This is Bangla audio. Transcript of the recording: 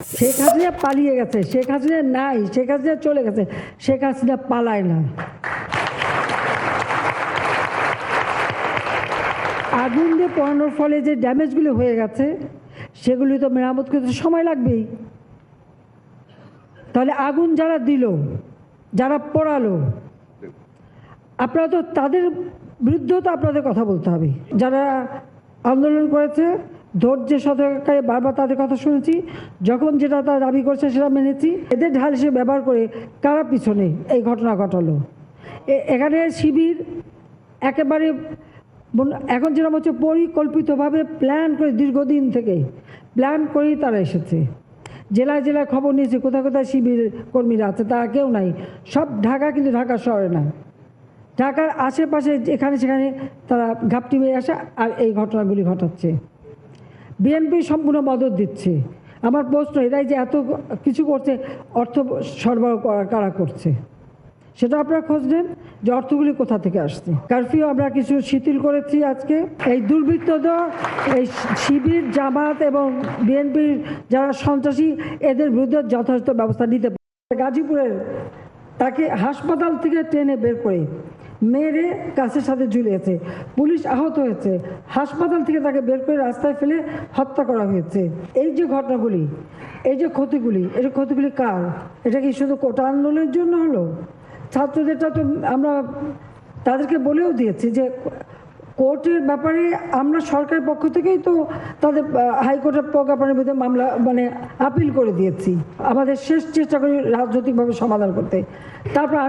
শেখ হাসিনা পালিয়ে গেছে, শেখ হাসিনা নাই, শেখ হাসিনা চলে গেছে, শেখ হাসিনা পালায় না। আগুন দিয়ে পড়ানোর ফলে যে ড্যামেজগুলি হয়ে গেছে, সেগুলি তো মেরামত করতে সময় লাগবেই। তাহলে আগুন যারা দিল, যারা পড়ালো, আপনারা তো তাদের বিরুদ্ধেও তো আপনাদের কথা বলতে হবে। যারা আন্দোলন করেছে ধৈর্যের সতর্কায় বারবার তাদের কথা শুনেছি। যখন যেটা তারা দাবি করছে সেটা মেনেছি। এদের ঢাল হিসেবে ব্যবহার করে কারা পিছনে এই ঘটনা ঘটালো? এখানে শিবির একেবারে এখন যেরকম হচ্ছে পরিকল্পিতভাবে প্ল্যান করে দীর্ঘদিন থেকে প্ল্যান করেই তারা এসেছে। জেলায় জেলায় খবর নিয়েছে, কোথায় কোথায় শিবির কর্মীরা আছে, তারা কেউ নাই। সব ঢাকা কিন্তু ঢাকা শহরে না। ঢাকার আশেপাশে এখানে সেখানে তারা ঘাপটি মেরে আসে আর এই ঘটনাগুলি ঘটাচ্ছে। বিএনপি সম্পূর্ণ মদত দিচ্ছে। আমার প্রশ্ন, এরাই যে এত কিছু করছে, অর্থ সরবরাহ করা, কারা করছে? সেটা আপনারা খোঁজ নেন যে অর্থগুলি কোথা থেকে আসছে। কারফিউ আমরা কিছু শিথিল করেছি আজকে। এই দুর্বৃত্তদের এই শিবির, জামাত এবং বিএনপির যারা সন্ত্রাসী, এদের বিরুদ্ধে যথাযথ ব্যবস্থা নিতে পারে। গাজীপুরের তাকে হাসপাতাল থেকে ট্রেনে বের করে মেরে গাছের সাথে ঝুলিয়েছে। পুলিশ আহত হয়েছে। হাসপাতাল থেকে তাকে বের করে রাস্তায় ফেলে হত্যা করা হয়েছে। এই যে ঘটনাগুলি, এই যে ক্ষতিগুলি যে ক্ষতিগুলি কার? এটা কি শুধু কোটা আন্দোলনের জন্য হলো? ছাত্রদেরটা তো আমরা তাদেরকে বলেও দিয়েছি যে, কোর্টের ব্যাপারে আমরা সরকারের পক্ষ থেকেই তো তাদের হাইকোর্টের প্রজ্ঞাপনের বিরুদ্ধে মামলা মানে আপিল করে দিয়েছি। আমাদের শেষ চেষ্টা করি রাজনৈতিকভাবে সমাধান করতে। তারপর